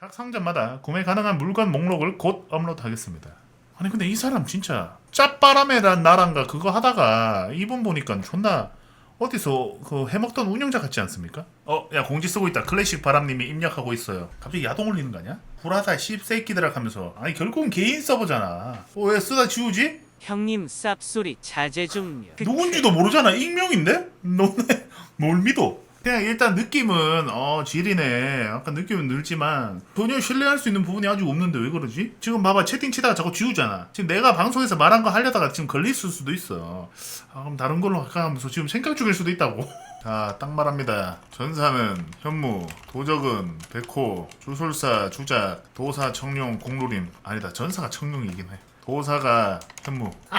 각 상점마다 구매 가능한 물건 목록을 곧 업로드하겠습니다. 아니 근데 이 사람 진짜 짭바람에란 나란가 그거 하다가 이분 보니까 존나 어디서 그 해먹던 운영자 같지 않습니까? 어, 야 공지 쓰고 있다. 클래식 바람님이 입력하고 있어요. 갑자기 야동 올리는 거 아니야? 불하다 씹새끼들아 하면서 아니 결국은 개인 서버잖아. 어, 왜 쓰다 지우지? 형님 쌉소리 자제 좀요. 누군지도 모르잖아. 익명인데? 너네 뭘 믿어? 그냥 일단 느낌은 어 지리네. 아까 느낌은 늘지만 전혀 신뢰할 수 있는 부분이 아직 없는데 왜 그러지? 지금 봐봐 채팅 치다가 자꾸 지우잖아. 지금 내가 방송에서 말한 거 하려다가 지금 걸릴 수도 있어. 아 그럼 다른 걸로 할까 하면서 지금 생각 중일 수도 있다고. 자, 딱 말합니다. 전사는 현무, 도적은 백호, 주술사, 주작, 도사, 청룡, 공루림. 아니다, 전사가 청룡이긴 해. 도사가 현무.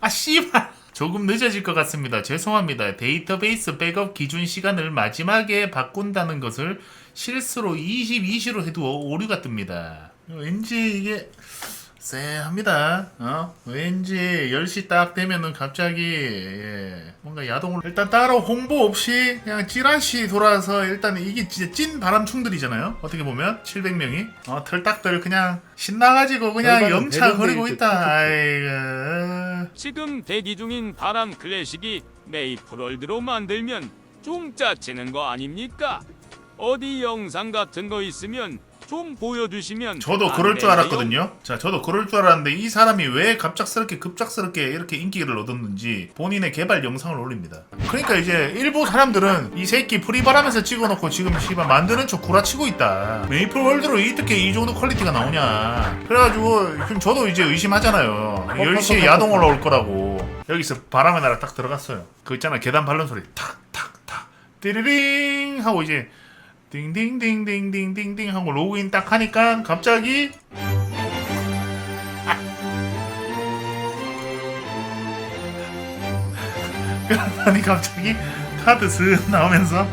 아 씨발 조금 늦어질 것 같습니다. 죄송합니다. 데이터베이스 백업 기준 시간을 마지막에 바꾼다는 것을 실수로 22시로 해도 오류가 뜹니다. 왠지 이게 쎄합니다. 어? 왠지 10시 딱 되면은 갑자기 예, 뭔가 야동을 일단 따로 홍보 없이 그냥 찌라시 돌아서 일단 이게 진짜 찐 바람충들이잖아요. 어떻게 보면 700명이. 어 털딱들 그냥 신나가지고 그냥 열받은 영차 대전대 거리고 이제 있다. 아이고. 지금 대기 중인 바람 클래식이 메이플월드로 만들면 좀 짜치는 거 아닙니까? 어디 영상 같은 거 있으면 좀 보여주시면 저도 안 그럴 줄? 알았거든요. 자, 저도 그럴 줄 알았는데 이 사람이 왜 갑작스럽게 급작스럽게 이렇게 인기를 얻었는지 본인의 개발 영상을 올립니다. 그러니까 이제 일부 사람들은 이 새끼 프리바람에서 찍어놓고 지금 씨발 만드는 척 구라치고 있다. 메이플 월드로 어떻게 이 정도 퀄리티가 나오냐. 그래가지고 지금 저도 이제 의심하잖아요. 10시에 야동 올라올 거라고. 여기서 바람의 나라 딱 들어갔어요. 그 있잖아 계단 밟는 소리 탁 탁 탁 띠리링 하고 이제 띵띵띵띵띵띵띵 하고 로그인 딱 하니까 갑자기 아니 갑자기 카드 슥 나오면서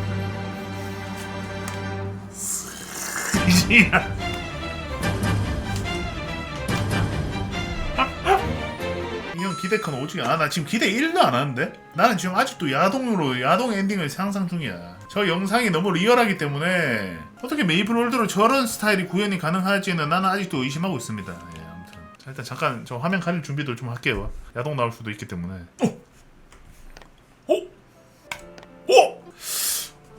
이형 기대 큰 오지게 아나? 지금 기대 1도 안 하는데? 나는 지금 아직도 야동으로 야동 엔딩을 상상 중이야 저 영상이 너무 리얼하기 때문에 어떻게 메이플 월드로 저런 스타일이 구현이 가능할지는 나는 아직도 의심하고 있습니다 예, 아무튼 자, 일단 잠깐 저 화면 가릴 준비도 좀 할게요 야동 나올 수도 있기 때문에 어? 어? 어? 어,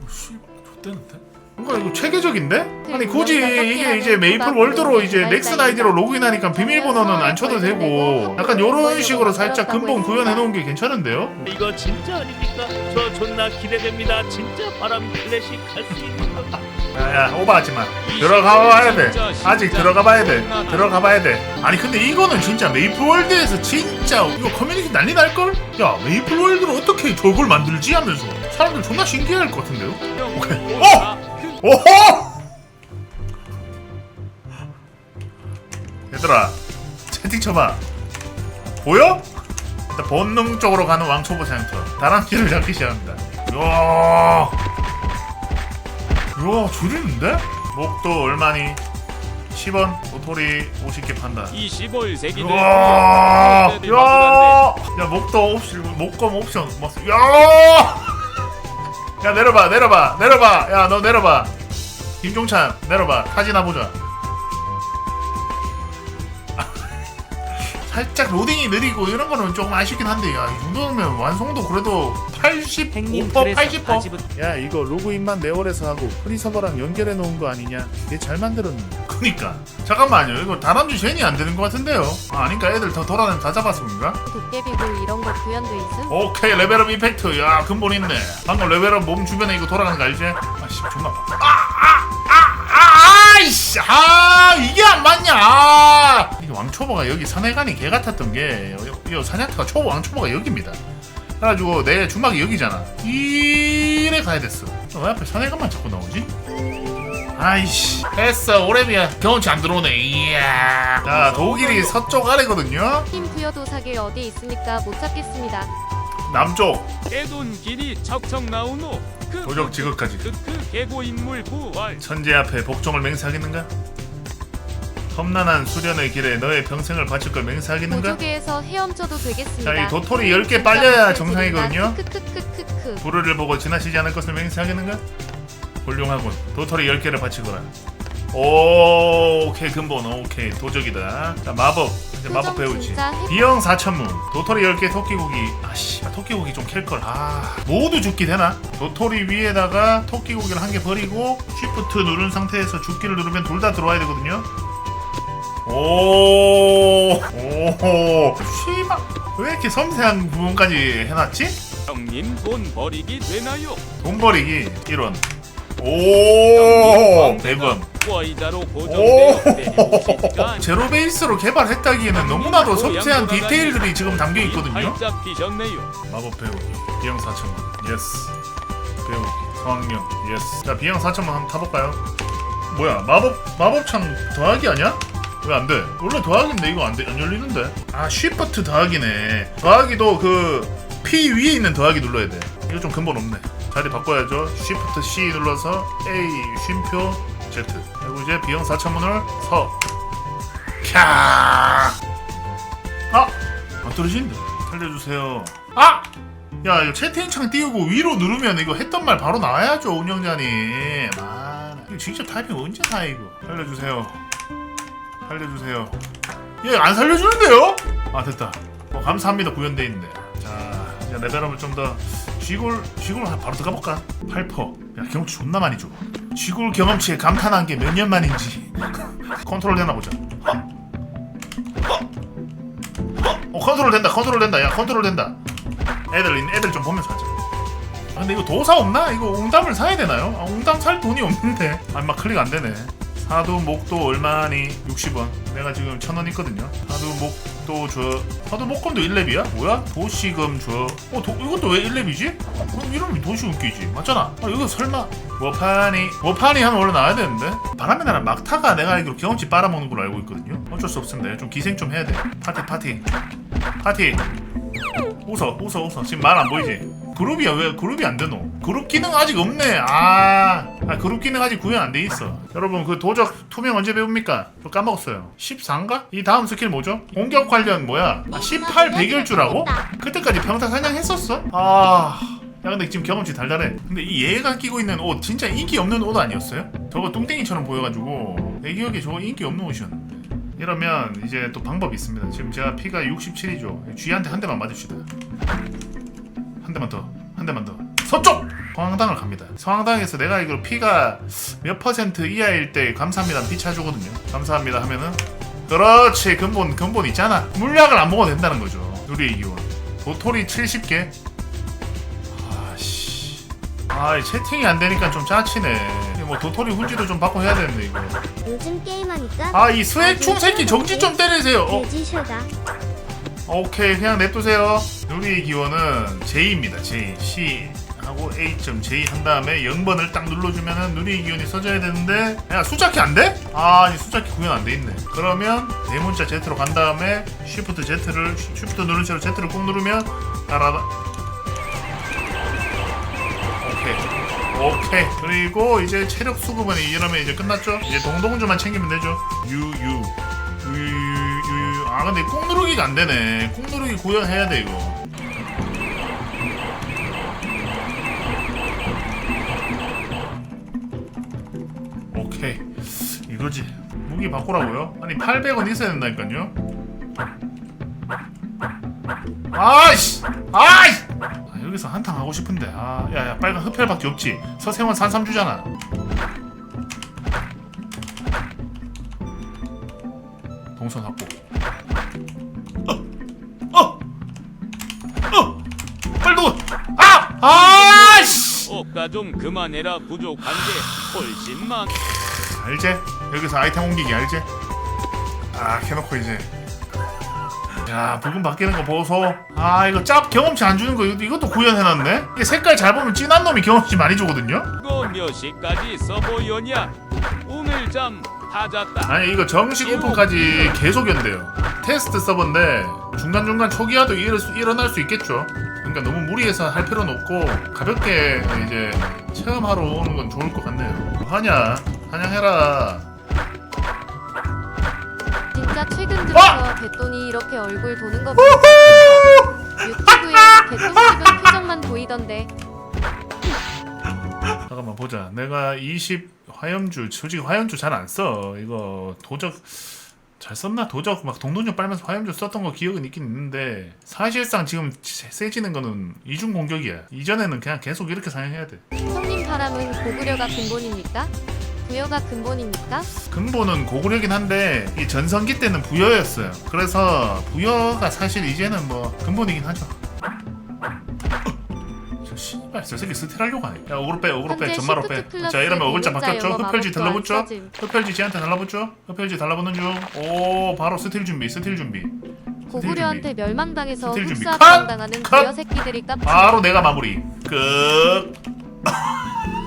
씨발 좆대는데? 뭔가 이거 체계적인데? 아니 굳이 이게 이제 메이플 월드로 이제 넥슨 아이디로 로그인하니까 비밀번호는 안 쳐도 되고 약간 요런 식으로 살짝 근본 구현해 놓은 게 괜찮은데요? 이거 진짜 아닙니까? 저 존나 기대됩니다. 진짜 바람 클래식 할 수 있는 거. 야야 오버하지 마 들어가 봐야 돼 아직 들어가 봐야 돼 들어가 봐야 돼 아니 근데 이거는 진짜 메이플 월드에서 진짜 이거 커뮤니티 난리 날걸? 야 메이플 월드로 어떻게 저걸 만들지 하면서 사람들 존나 신기할 것 같은데요? 오케이. 어! 오호! 얘들아 채팅 쳐봐 보여? 일단 본능적으로 가는 왕초보 사냥터 다람쥐를 잡기 시작합니다 이야 이야 줄이는데? 목도 얼마니? 10원 도토리 50개 판다 25일 세기들 이야 애들 야, 바쁘던데. 야 목도 옵션 목검 옵션 막 야! 야 내려봐 내려봐 내려봐. 야 너 내려봐. 김종찬 내려봐. 타지나 보자 살짝 로딩이 느리고 이런 거는 조금 아쉽긴 한데 야 이 정도면 완성도 그래도 80, 행님 5%, 그래서 80%? 바지부 야 이거 로그인만 네월에서 하고 프리 서버랑 연결해 놓은 거 아니냐? 얘 잘 만들었는데 그니까. 잠깐만요. 이거 다람쥐 젠이 안 되는 것 같은데요? 아 아닌가? 애들 더 돌아다니면 다 그런가? 도깨비불 이런 거 구현돼 있음? 오케이 레벨업 이펙트. 야 근본 있네. 방금 레벨업 몸 주변에 이거 돌아가는 거 알지? 아씨 존나 아아 아 아 아이씨. 아 이게 안 맞냐? 아. 이게 왕초보가 여기 사내관이 개 같았던 게 이- 이 사냥터가 초보 왕초보가 여기입니다. 그래가지고 내 주막이 여기잖아. 이래 가야 됐어. 왜 앞에 사내관만 자꾸 나오지? 아이씨. 됐어 오래비야. 경험치 안 들어오네. 이야. 자 독일이 서쪽 아래거든요. 팀 부여도 사계 어디 있으니까? 못 찾겠습니다. 남쪽. 깨돈 길이 척척 나오노 그 도적 지극까지 그, 그 개고 인물 부활 천재 앞에 복종을 맹세하겠는가? 험난한 수련의 길에 너의 평생을 바칠 걸 맹세하겠는가? 보조개에서 헤엄쳐도 되겠습니다. 자, 이 도토리 10개 빨려야 정상이거든요? 크크크크크크. 불을 보고 지나치지 않을 것을 맹세하겠는가? 훌륭하군 도토리 10개를 바치거라 오, 오케이 근본 오케이 도적이다. 자 마법. 이제 마법 배우지. 진짜 해- 비영 4천문. 도토리 10개 토끼고기. 아씨 토끼고기 좀 캘걸. 아 모두 죽기 되나? 도토리 위에다가 토끼고기를 한 개 버리고 쉬프트 누른 상태에서 죽기를 누르면 둘 다 들어와야 되거든요. 오, 오, 씨발. 왜 이렇게 섬세한 부분까지 해놨지? 형님 돈 버리기 되나요? 돈 버리기 1원 오! 100원 와이자로 오! 고정되어 제로 베이스로 개발했다기에는 너무나도 섬세한 디테일들이 지금 담겨 있거든요. 마법 배우기 비용 4천만. 예스 배우기 성황령. 예스 자 비용 4천만 한번 타볼까요? 뭐야 마법 마법창 더하기 아니야? 왜 안 돼? 원래 더하기인데 이거 안, 돼, 안 열리는데? 아 쉬프트 더하기네. 더하기도 그 P 위에 있는 더하기 눌러야 돼. 이거 좀 근본 없네 자리 바꿔야죠 쉬프트 C 눌러서 A 쉼표 Z 그리고 이제 비용 4천만을 서 캬! 아! 안 떨어지는데? 살려주세요. 아! 야, 이거 채팅창 띄우고 위로 누르면 이거 했던 말 바로 나와야죠, 운영자님. 아, 이거 진짜 타이핑 언제 다 이거? 살려주세요. 살려주세요. 얘 안 살려주는데요? 아, 됐다. 어, 감사합니다, 구현돼 있는데. 자, 이제 레벨업을 좀 더. 쥐골, 쥐골 바로 들어가볼까? 8%. 야, 경험치 존나 많이 줘. 쥐골 경험치에 감탄한 게 몇 년 만인지. 컨트롤 되나 보자. 어 컨트롤 된다 컨트롤 된다 야 컨트롤 된다 애들 애들 좀 보면서 하자 아 근데 이거 도사 없나? 이거 옹담을 사야 되나요? 아 옹담 살 돈이 없는데 아막 클릭 안 되네 사두 목도 얼마니 60원 내가 지금 천원 있거든요 사두 목 도줘 사두 목금도 1렙이야? 뭐야? 도시금 줘 어, 도, 이것도 왜 1렙이지? 그럼 이름이 도시금 끼지. 맞잖아. 아 이거 설마 워파니 워파니 하면 원래 나와야 되는데? 바람의 나라 막타가 내가 알기로 경험치 빨아먹는 걸로 알고 있거든요. 어쩔 수 없습니다. 좀 기생 좀 해야 돼. 파티 파티. 파티 웃어 웃어 웃어 지금 말 안 보이지? 그룹이야 왜 그룹이 안 되노? 그룹 기능 아직 없네 아, 아 그룹 기능 아직 구현 안 돼 있어 여러분 그 도적 투명 언제 배웁니까? 저 까먹었어요 14인가? 이 다음 스킬 뭐죠? 공격 관련 뭐야? 아, 18 백일주라고? 그때까지 평타 사냥했었어? 아... 야 근데 지금 경험치 달달해 근데 이 얘가 끼고 있는 옷 진짜 인기 없는 옷 아니었어요? 저거 뚱땡이처럼 보여가지고 내 기억에 저거 인기 없는 옷이었는데 이러면 이제 또 방법이 있습니다 지금 제가 피가 67이죠 쥐한테 한 대만 맞읍시다 한 대만 더, 한 대만 더. 서쪽! 성황당을 갑니다. 성황당에서 내가 알기로 피가 몇 퍼센트 이하일 때 감사합니다 피 차주거든요. 감사합니다 하면은 그렇지 근본 근본 있잖아. 물약을 안 먹어도 된다는 거죠. 누리의 기원. 도토리 70개. 아씨. 아 채팅이 안 되니까 좀 짜치네. 뭐 도토리 훈지도 좀 받고 해야 되는데 이거. 요즘 게임하니까 아 이 스웩충 새끼 정지 좀 때리세요. 어. 돼지셔다 오케이 그냥 냅두세요 누리의 기원은 J입니다 J C 하고 A.J 한 다음에 0번을 딱 눌러주면은 누리의 기원이 써져야 되는데 야 숫자키 안 돼? 아 아니 숫자키 구현 안 돼 있네 그러면 대문자 Z로 간 다음에 Shift Z를 Shift 누른 채로 Z를 꾹 누르면 따라 오케이. 그리고 이제 체력 수급은 이러면 이제 끝났죠? 이제 동동주만 챙기면 되죠. 유유. 유유유 아 근데 꾹 누르기가 안 되네. 꾹 누르기 구현해야 돼 이거. 오케이. 이거지. 무기 바꾸라고요? 아니 800원 있어야 된다니까요? 아이씨! 아이씨! 아, 여기서 한탕 하고 싶은데 아 야야 빨간 흡혈밖에 없지 서세원 산삼주잖아 동선 확보 어! 어! 어! 빨리 녹아 아! 아이씨 억가 좀 그만해라 부족한 게 훨씬 많. 알지? 여기서 아이템 옮기기 알지? 아 해놓고 이제 야 붉은 바뀌는 거 보소 아 이거 짭 경험치 안 주는 거 이것도, 이것도 구현해놨네? 이 색깔 잘 보면 진한 놈이 경험치 많이 주거든요? 이거 몇 시까지 써보였냐? 오늘 잠 다 잤다. 아니 이거 정식 오픈까지 계속 연대요. 테스트 서버인데 중간중간 초기화도 일어, 일어날 수 있겠죠? 그러니까 너무 무리해서 할 필요는 없고 가볍게 이제 체험하러 오는 건 좋을 것 같네요. 뭐 하냐? 사냥해라. 진짜 최근 어! 들어서 개돈이 이렇게 얼굴 도는 거 보니까 유튜브에 개돈 찍은 표정만 보이던데 잠깐만 보자. 내가 20 화염주 솔직히 화염주 잘 안 써. 이거 도적 잘 썼나? 도적 막 동동력 빨면서 화염주 썼던 거 기억은 있긴 있는데 사실상 지금 세- 세지는 거는 이중 공격이야. 이전에는 그냥 계속 이렇게 사용해야 돼. 형님 바람은 고구려가 근본입니까? 부여가 근본입니까? 근본은 고구려긴 한데 이 전성기 때는 부여였어요. 그래서 부여가 사실 이제는 뭐 근본이긴 하죠. 저저 새끼 스틸하려고 하네. 야 오그로 빼 오그로 빼 현재 전마로 빼. 시프트 플러스 자 이러면 대문자 바뀌었죠? 영어 흡혈지 마법도 달라붙죠? 안 써짐. 흡혈지 쟤한테 달라붙죠? 흡혈지 달라붙는 중. 오 바로 스틸 준비 스틸 준비. 고구려한테 멸망당해서 스틸 준비. 흡사 컷! 당하는 컷! 부여 새끼들이 깝치. 바로 내가 마무리. 끝.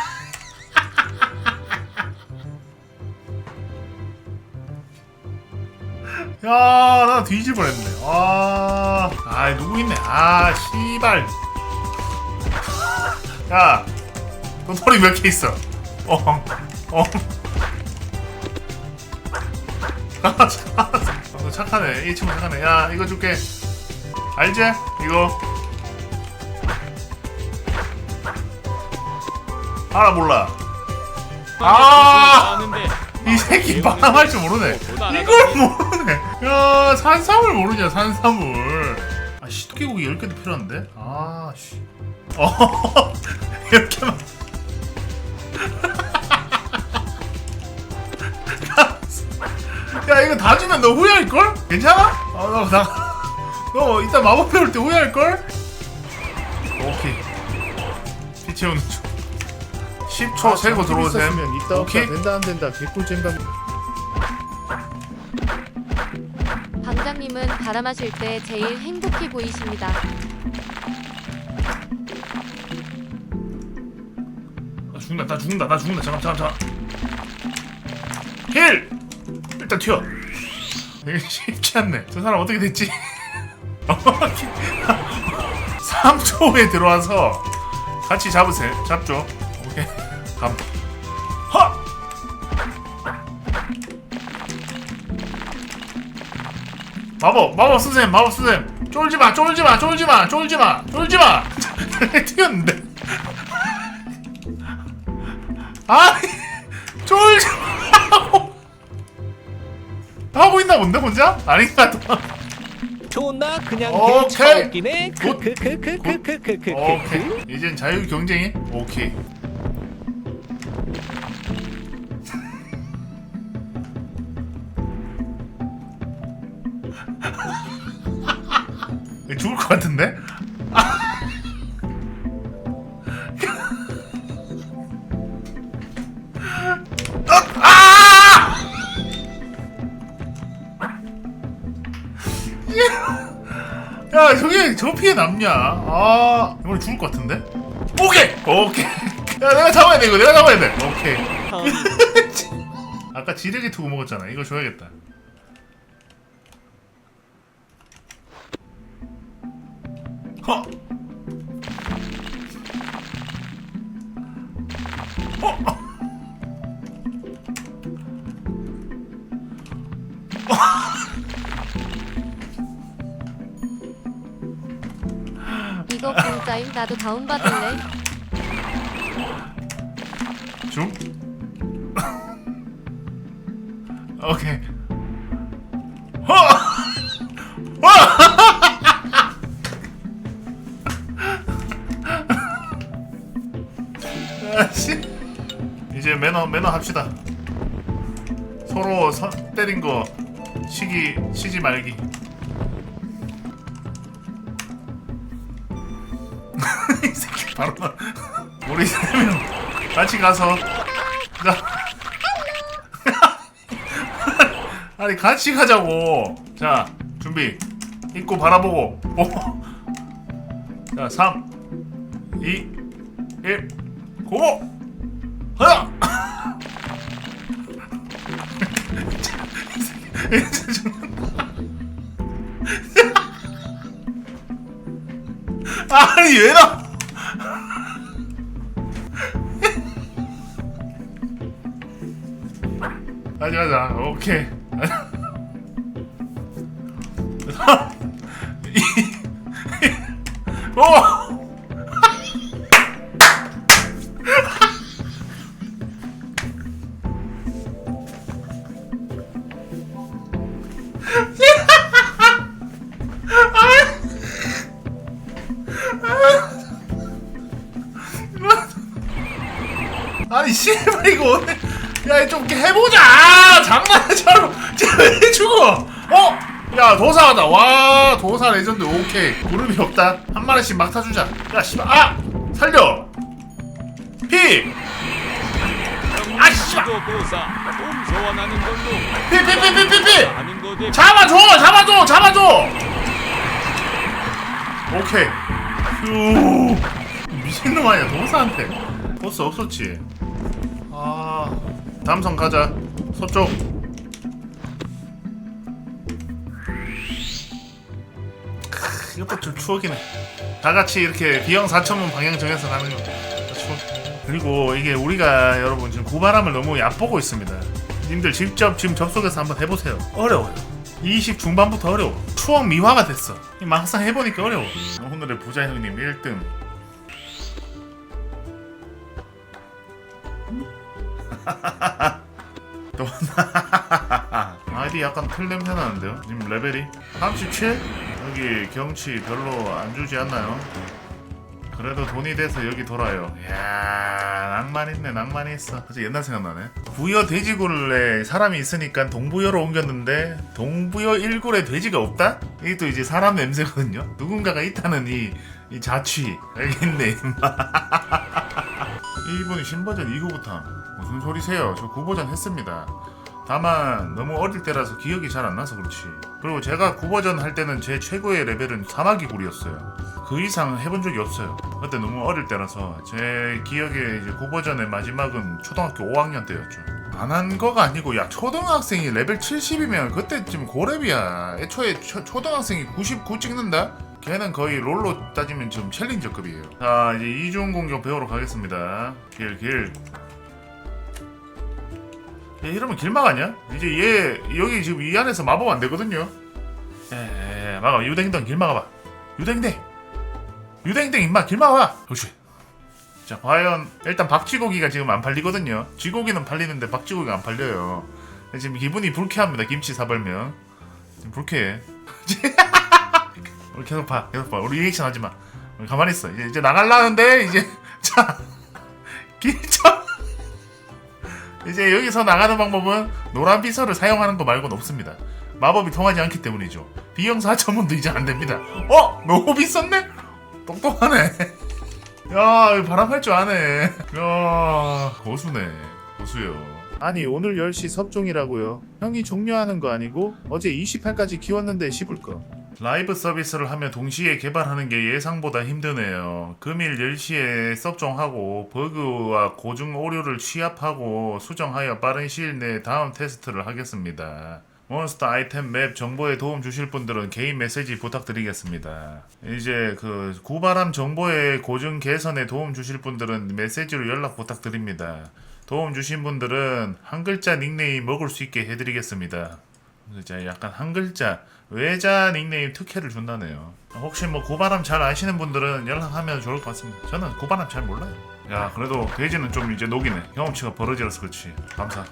야, 나 뒤질 뻔했네. 아, 아, 누구 있네. 아, 씨발. 야, 도토리 몇개 있어? 어, 어. 아, 착하네. 어, 착하네. 이 친구 착하네. 야, 이거 줄게. 알지? 이거. 알아 몰라. 아! 이 새끼 반항할 줄 모르네. 이걸 모르네. 야, 산삼을 모르냐, 산삼을. 아, 씨, 토끼고기 10개도 필요한데? 아, 씨. 어, 이렇게만. 야, 이거 다 주면 너 후회할걸? 괜찮아? 아, 너, 나, 너 이따 마법 배울 때 후회할걸? 오케이. 피 채우는 중. 10초 세고 들어오셈. 있다 오케이. 된다 안 된다 개꿀잼감 방장님은 바람 하실 때 제일 행복해 보이십니다. 나 죽는다 나 죽는다 나 죽는다. 잠깐 잠깐 잠깐 힐! 일단 튀어. 되게 쉽지 않네. 저 사람 어떻게 됐지? 3초에 들어와서 같이 잡으세요. 잡죠. 오케이. 감 마법 마법 쓰셈 마법 쓰셈 쫄지마 쫄지마 쫄지마 쫄지마 쫄지마. 튀었는데. 아 쫄지 마라고 하고 있나 본데 혼자? 아닌가 또. 좋나? 그냥 오케이. 개차웃기네 굿. 크크크크크크크크크. 오케이. 이젠 자유 경쟁이? 오케이 같은데? 야 저게 저 피해 남냐? 아 이번에 죽을 것 같은데? 오케이! 오케이. 야 내가 잡아야 돼 이거. 내가 잡아야 돼. 오케이. 아까 지르기 투구 먹었잖아. 이거 줘야겠다 허 이거 공짜임? 나도 다운받을래. 중? 오케이 매너 매너 합시다. 서로 서, 때린 거 시기 시지 말기. 이 새끼 바로 나. 우리 세명 같이 가서. 자. 아니 같이 가자고. 자 준비. 입고 바라보고. 오. 자 3 2 1 고! 하 아니 왜 나? 가자 가자 오케이 아니 씨발 이거 오늘. 야좀 해보자. 장난하자로. 쟤왜 죽어? 어? 야 도사하다. 와 도사 레전드. 오케이. 구름이 없다. 한 마리씩 막 타주자. 야 씨발. 아 살려. 피. 아, 씨발. 도 도사. 좀 소환하는 걸로. 피, 피, 피, 피, 피, 피. 잡아줘! 잡아줘! 잡아줘! 오케이. 휴. 미친놈 아니야. 도사한테. 보스 없었지? 아. 다음선 가자. 서쪽. 크, 이것도 좀 추억이네. 다 같이 이렇게 비형 4천문 방향 정해서 가는 거. 추억. 그리고 이게 우리가 여러분 지금 구바람을 너무 얕보고 있습니다. 님들 직접 지금 접속해서 한번 해보세요. 어려워요 20 중반부터 어려워. 추억 미화가 됐어. 막상 해보니까 어려워. 오늘의 부자 형님 1등. 또 아이디 약간 틀 냄새 나는데요? 지금 레벨이? 37? 여기 경치 별로 안 주지 않나요? 그래도 돈이 돼서 여기 돌아요. 이야, 낭만 있네, 낭만 있어. 진짜 옛날 생각나네. 부여 돼지굴에 사람이 있으니까 동부여로 옮겼는데 동부여 1굴에 돼지가 없다? 이게 또 이제 사람 냄새거든요. 누군가가 있다는 이, 이 자취. 알겠네, 임마. 이분이 신버전 2구부터 무슨 소리세요? 저 9버전 했습니다. 다만 너무 어릴 때라서 기억이 잘 안 나서 그렇지. 그리고 제가 9버전 할 때는 제 최고의 레벨은 사마귀 굴이었어요. 그 이상 해본 적이 없어요. 그때 너무 어릴 때라서 제 기억에 이제 9버전의 마지막은 초등학교 5학년 때였죠. 안 한 거가 아니고 야 초등학생이 레벨 70이면 그때쯤 고렙이야. 애초에 초, 초등학생이 99 찍는다? 걔는 거의 롤로 따지면 지금 챌린저급이에요. 자 이제 이중 공격 배우러 가겠습니다. 길 길. 얘 이러면 길막 아니야? 이제 얘 여기 지금 이 안에서 마법 안 되거든요. 에 막아 유댕댕 길 막아봐. 유댕댕 유댕댕 임마 길 막아. 그렇지. 자 과연 일단 박쥐고기가 지금 안 팔리거든요. 쥐고기는 팔리는데 박쥐고기가 안 팔려요. 지금 기분이 불쾌합니다. 김치 사발면 지금 불쾌해. 우리 계속 봐, 계속 봐. 우리 리액션 하지 마. 가만히 있어. 이제 이제 나갈라는데 이제 자 길쳐. 이제 여기서 나가는 방법은 노란 비서를 사용하는 거 말고는 없습니다. 마법이 통하지 않기 때문이죠. 비형 4천원도 이제 안 됩니다. 어? 너무 비쌌네? 똑똑하네. 야, 바람할 줄 아네. 야, 고수네. 고수요. 아니, 오늘 10시 섭종이라고요. 형이 종료하는 거 아니고 어제 28까지 키웠는데 씹을 거. 라이브 서비스를 하면 동시에 개발하는 게 예상보다 힘드네요. 금일 10시에 섭종하고 버그와 고중 오류를 취합하고 수정하여 빠른 시일 내에 다음 테스트를 하겠습니다. 몬스터 아이템 맵 정보에 도움 주실 분들은 개인 메시지 부탁드리겠습니다. 이제 그 구바람 정보의 고증 개선에 도움 주실 분들은 메시지로 연락 부탁드립니다. 도움 주신 분들은 한 글자 닉네임 먹을 수 있게 해드리겠습니다. 이제 약간 한 글자 외자 닉네임 특혜를 준다네요. 혹시 뭐 고바람 잘 아시는 분들은 연락하면 좋을 것 같습니다. 저는 고바람 잘 몰라요. 야 그래도 돼지는 좀 이제 녹이네. 경험치가 벌어지라서 그렇지. 감사.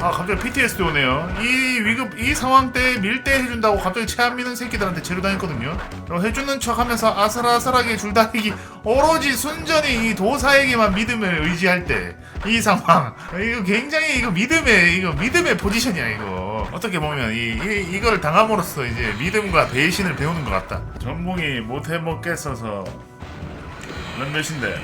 아 갑자기 PTSD 오네요. 이 위급 이 상황 때 밀대 해준다고 갑자기 체안 미는 새끼들한테 재료 당했거든요. 그리고 해주는 척하면서 아슬아슬하게 줄다리기 오로지 순전히 이 도사에게만 믿음을 의지할 때 이 상황 이거 굉장히 이거 믿음의 이거 믿음의 포지션이야 이거 어떻게 보면 이, 이 이걸 당함으로써 이제 믿음과 배신을 배우는 것 같다. 전봉이 못 해 먹겠어서 몇 몇인데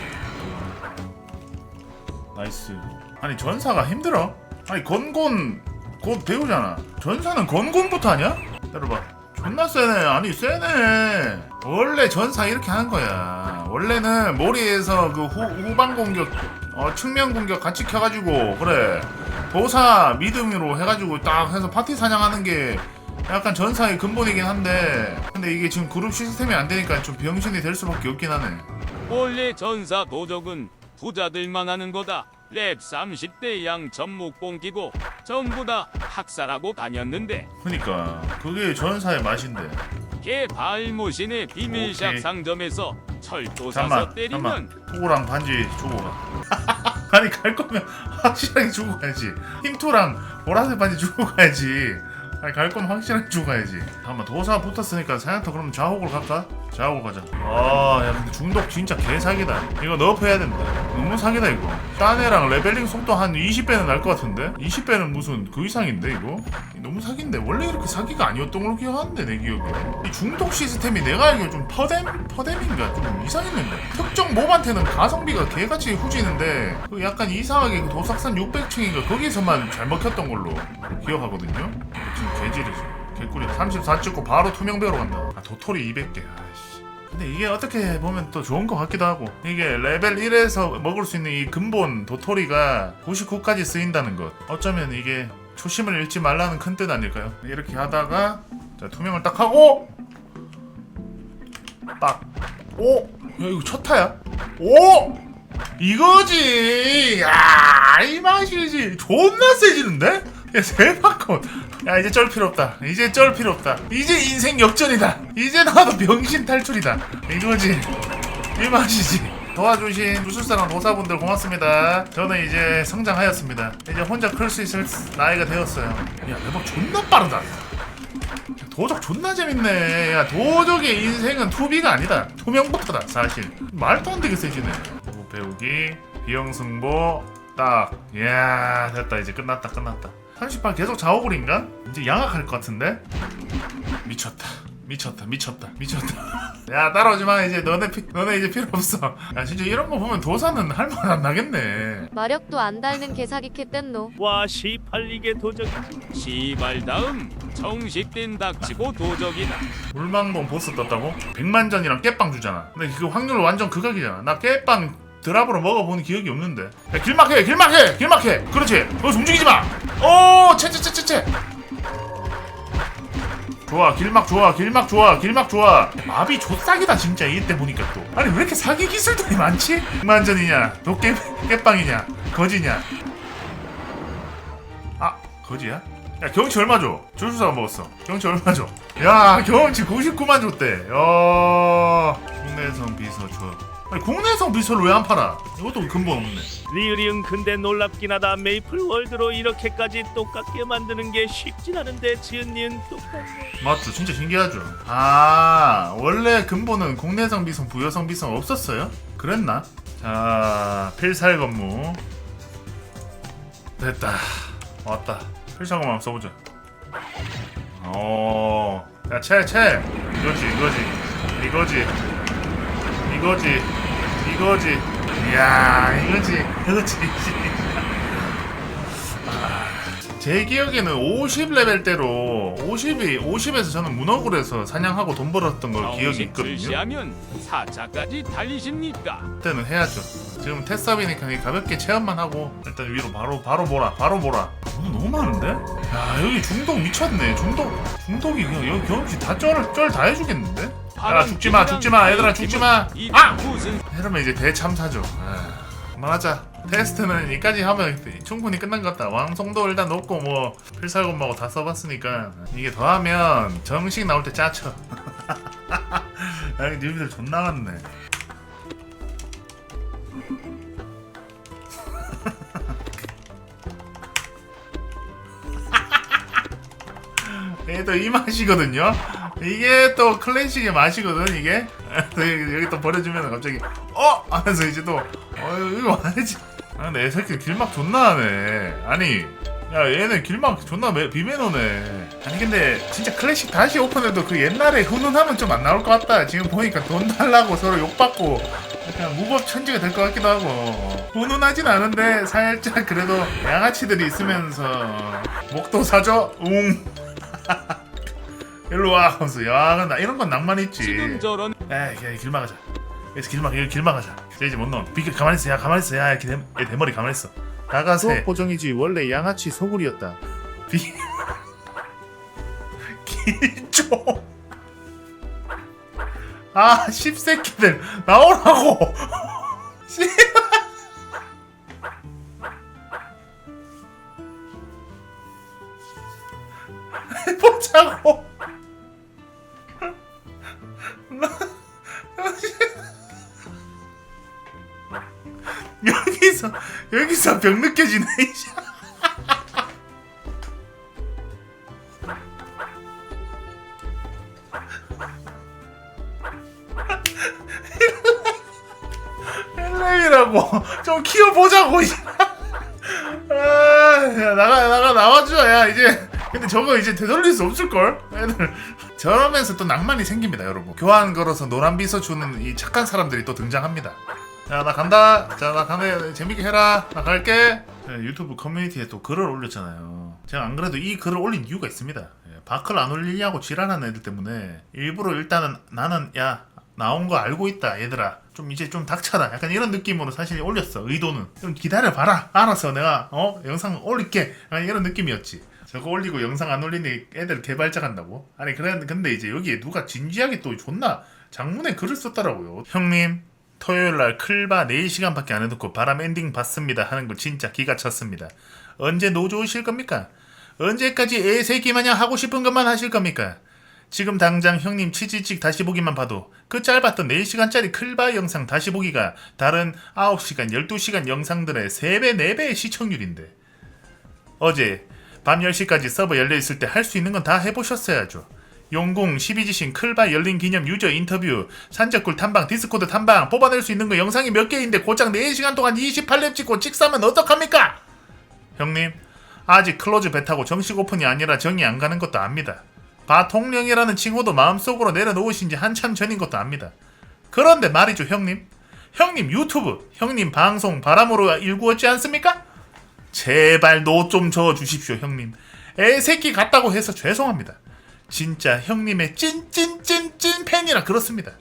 나이스. 아니 전사가 힘들어? 아니 건곤 곧 배우잖아. 전사는 건곤부터 하냐? 때려봐. 존나 세네. 아니 세네. 원래 전사 이렇게 하는 거야. 원래는 머리에서 그 후, 후방 공격, 어, 측면 공격 같이 켜가지고 그래. 도사 믿음으로 해가지고 딱 해서 파티 사냥하는 게 약간 전사의 근본이긴 한데 근데 이게 지금 그룹 시스템이 안 되니까 좀 병신이 될 수밖에 없긴 하네 원래 전사 도적은 부자들만 하는 거다. 랩 30대 양 전목봉 끼고 전부 다 학살하고 다녔는데 그니까 그게 전사의 맛인데 걔 발모신의 비밀샵 오케이. 상점에서 철도 사서 잠만 때리면 잠만. 토구랑 반지 주고 가. 아니 갈 거면 확실하게 주고 가야지. 흰토랑 보라색 반지 주고 가야지 아니 갈 거면 확실하게 주고 가야지. 잠깐만 도사 붙었으니까 사냥터 그럼 좌옥으로 갈까? 좌옥으로 가자. 아야 근데 중독 진짜 개사기다. 이거 너프해야 된다. 너무 사기다 이거. 딴 애랑 레벨링 속도 한 20배는 날 것 같은데? 20배는 무슨 그 이상인데 이거? 너무 사기인데. 원래 이렇게 사기가 아니었던 걸로 기억하는데 내 기억에. 이 중독 시스템이 내가 알기로 좀 퍼뎀 퍼뎀인가? 좀 이상했는데 특정 몹한테는 가성비가 개같이 후지는데 그 약간 이상하게 그 도삭산 600층인가 거기서만 잘 먹혔던 걸로 기억하거든요 지금 개질이죠 개꿀이 34 찍고 바로 투명배로 간다 아 도토리 200개 아이씨 근데 이게 어떻게 보면 또 좋은 것 같기도 하고 이게 레벨 1에서 먹을 수 있는 이 근본 도토리가 99까지 쓰인다는 것 어쩌면 이게 초심을 잃지 말라는 큰 뜻 아닐까요? 이렇게 하다가 자 투명을 딱 하고 딱 오! 야 이거 첫 타야? 오! 이거지! 야, 이 맛이지! 존나 세지는데? 야, 세바컷! 야, 이제 쩔 필요 없다. 이제 쩔 필요 없다. 이제 인생 역전이다. 이제 나도 병신 탈출이다. 이거지. 이 맛이지. 도와주신 무술사랑 도사분들 고맙습니다. 저는 이제 성장하였습니다. 이제 혼자 클 수 있을 나이가 되었어요. 야, 대박 존나 빠르다. 도적 존나 재밌네. 야, 도적의 인생은 투비가 아니다. 투명부터다, 사실. 말도 안 되게 세지네. 오, 배우기, 비영승보, 딱. 이야, 됐다. 이제 끝났다, 끝났다. 38 계속 자오글인가? 이제 양악할 것 같은데? 미쳤다. 미쳤다, 미쳤다, 미쳤다. 야, 따라오지 마. 이제 너네 피, 너네 이제 필요 없어. 야, 진짜 이런 거 보면 도사는 할말 안 나겠네. 마력도 안 닳는 개사기 캣댄노. 와 시팔리게 도적이지 시발 다음 정식된 닥치고 도적이다. 물망봉 보스 떴다고? 백만전이랑 깨빵 주잖아. 근데 그 확률 완전 극악이잖아. 나 깨빵 드랍으로 먹어본 기억이 없는데. 야, 길막해, 길막해, 길막해. 그렇지. 거기서 움직이지 마. 오, 채채채채채. 좋아, 길막 좋아, 길막 좋아, 길막 좋아. 마비 조싹이다 진짜 이때 보니까 또. 아니 왜 이렇게 사기 기술들이 많지? 백만전이냐, 도깨 깨빵이냐, 거지냐. 아, 거지야? 야 경치 얼마 줘? 조수사가 먹었어 경치 얼마 줘? 야 경치 99만 줬대 야 국내성 비서 줘 아니 국내성 비서를 왜 안 팔아? 이것도 근본 없네. 리으리응 근데 놀랍긴 하다 메이플 월드로 이렇게까지 똑같게 만드는 게 쉽진 않은데 지은 니은 똑같네. 맞죠. 진짜 신기하죠. 아 원래 근본은 국내성 비성 부여성 비성 없었어요? 그랬나? 자 필살 건무. 됐다. 왔다. 필살 건무 한번 써보자. 어, 어야채채. 이거지 이거지. 이거지. 이거지 이거지 이야 이거지 이거지 제 기억에는 50레벨대로 50이 50에서 저는 문어굴 에서 사냥하고 돈 벌었던 걸 기억이 정식 있거든요. 출시하면 4차까지 달리십니까? 그때는 해야죠. 지금 테스업이니까 그냥 가볍게 체험만 하고 일단 위로 바로 바로 몰아 바로 몰아. 너무 너무 많은데? 야 여기 중독 미쳤네. 중독 중독이 그냥 여기 경험치 다쩔쩔다 해주겠는데? 야 죽지 마 죽지 마 얘들아 죽지 마. 이 아! 무슨 이러면 이제 대참사죠. 아, 그만하자. 테스트는 여기까지 하면 충분히 끝난 것 같다. 왕성도 일단 높고 뭐 필살건마고 다 써봤으니까 이게 더하면 정식 나올 때 짜쳐. 야, 이 뉴비들 존나. 이게 또 이 맛이거든요. 이게 또 클래식의 맛이거든 이게. 여기, 또 버려주면 갑자기 어 하면서 이제 또 어, 이거 와야지. 아 근데 애 새끼 길막 존나 하네. 아니 야 얘네 길막 존나 매, 비매너네. 아니 근데 진짜 클래식 다시 오픈해도 그 옛날에 훈훈함은 좀안 나올 것 같다. 지금 보니까 돈 달라고 서로 욕받고 약간 무법 천지가 될 것 같기도 하고 훈훈하진 않은데 살짝 그래도 양아치들이 있으면서 목도 사줘 웅 일로 와. 하면서 야 나 이런 건 낭만 있지. 지금 저런 에이 길 막아자. 여기서 길 막, 여기 길 막아자. 이제 못 넣어 비켜 가만히 있어. 야 가만히 있어. 야 대, 얘 대머리 가만히 있어. 나가세 보정이지. 원래 양아치 소굴이었다. 비 기조 아 씹새끼들 나오라고. 씨 해보자고 여기서 여기서 병 느껴지네 이씨. 헬렘이라고 좀 키워보자고. 아, 야, 나가 나가 나와줘 야 이제 근데 저거 이제 되돌릴 수 없을 걸 애들 저러면서 또 낭만이 생깁니다 여러분. 교환 걸어서 노란 비서 주는 이 착한 사람들이 또 등장합니다. 자 나 간다. 자나 가네 재밌게 해라. 나 갈게. 자, 유튜브 커뮤니티에 또 글을 올렸잖아요. 제가 안 그래도 이 글을 올린 이유가 있습니다. 예, 바클 안 올리냐고 지랄하는 애들 때문에 일부러 일단은 나는 야 나온 거 알고 있다 얘들아. 좀 이제 좀 닥쳐라. 약간 이런 느낌으로 사실 올렸어 의도는. 좀 기다려봐라. 알아서 내가 어 영상 올릴게. 약간 이런 느낌이었지 저거 올리고 영상 안 올리니 애들 개발자 간다고? 아니 그래 근데 이제 여기에 누가 진지하게 또 존나 장문에 글을 썼더라고요 형님 토요일 날 클바 4시간밖에 안 해놓고 바람 엔딩 봤습니다 하는 거 진짜 기가 찼습니다 언제 노조 오실 겁니까? 언제까지 애새끼 마냥 하고 싶은 것만 하실 겁니까? 지금 당장 형님 치지직 다시 보기만 봐도 그 짧았던 4시간짜리 클바 영상 다시 보기가 다른 9시간, 12시간 영상들의 3배, 4배의 시청률인데 어제 밤 10시까지 서버 열려있을 때 할 수 있는 건 다 해보셨어야죠. 용궁, 12지신, 클바 열린 기념 유저 인터뷰, 산적굴 탐방, 디스코드 탐방 뽑아낼 수 있는 거 영상이 몇 개인데 고작 4시간 동안 28렙 찍고 찍사면 어떡합니까? 형님, 아직 클로즈 베타고 정식 오픈이 아니라 정이 안 가는 것도 압니다. 바통령이라는 칭호도 마음속으로 내려놓으신 지 한참 전인 것도 압니다. 그런데 말이죠, 형님. 형님 유튜브, 형님 방송 바람으로 일구었지 않습니까? 제발 노 좀 저어 주십시오, 형님. 애새끼 같다고 해서 죄송합니다. 진짜 형님의 찐찐찐찐 팬이라 그렇습니다.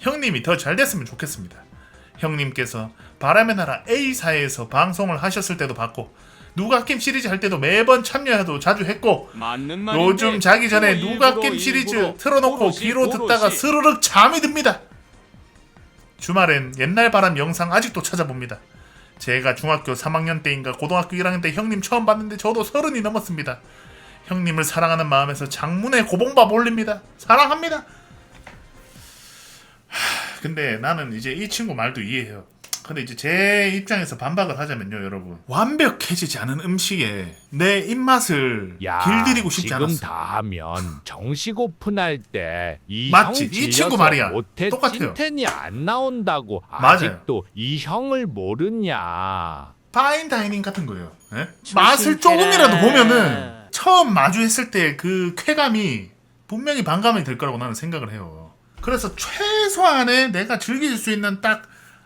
형님이 더 잘 됐으면 좋겠습니다. 형님께서 바람의 나라 A사에서 방송을 하셨을 때도 봤고 누가 게임 시리즈 할 때도 매번 참여해도 자주 했고 요즘 자기 전에 또 누가 일부러 게임 시리즈 일부러 틀어놓고 오롯이 귀로 듣다가 오롯이 스르륵 잠이 듭니다. 주말엔 옛날 바람 영상 아직도 찾아봅니다. 제가 중학교 3학년 때인가 고등학교 1학년 때 형님 처음 봤는데 저도 서른이 넘었습니다. 형님을 사랑하는 마음에서 장문의 고봉밥 올립니다. 사랑합니다. 하, 근데 나는 이제 이 친구 말도 이해해요. 근데 이제 제 입장에서 반박을 하자면요, 여러분. 완벽해지지 않은 음식에 내 입맛을 야, 길들이고 싶지 지금 않았어. 다 하면 정식 오픈할 때이 맞지? 형이 친구 말이야. 못해 똑같아요. 찐텐이 안 나온다고 맞아요. 아직도 이 형을 모르냐? 파인 다이닝 같은 거예요. 예? 맛을 조금이라도 보면은 처음 마주했을 때 그 쾌감이 분명히 반감이 될 거라고 나는 생각을 해요. 그래서 최소한의 내가 즐길 수 있는 딱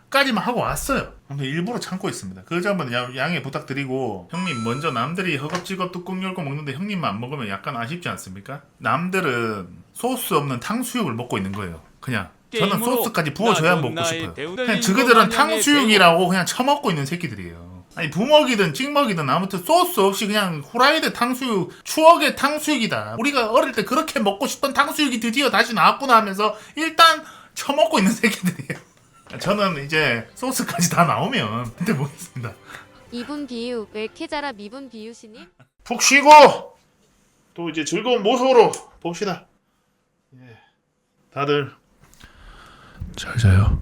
까지만 하고 왔어요. 근데 일부러 참고 있습니다. 그 점은 야- 양해 부탁드리고 형님 먼저 남들이 허겁지겁 뚜껑 열고 먹는데 형님만 안 먹으면 약간 아쉽지 않습니까? 남들은 소스 없는 탕수육을 먹고 있는 거예요. 그냥 저는 소스까지 부어줘야 먹고 싶어요. 그냥 저그들은 탕수육이라고 그냥 처먹고 있는 새끼들이에요. 아니 부먹이든 찍먹이든 아무튼 소스 없이 그냥 후라이드 탕수육 추억의 탕수육이다. 우리가 어릴 때 그렇게 먹고 싶던 탕수육이 드디어 다시 나왔구나 하면서 일단 처먹고 있는 새끼들이에요. 저는 이제 소스까지 다 나오면 그때 보겠습니다. 이분 비유 왜 이렇게 자라 미분 비유시니? 푹 쉬고 또 이제 즐거운 모습으로 봅시다. 예. 다들 잘 자요.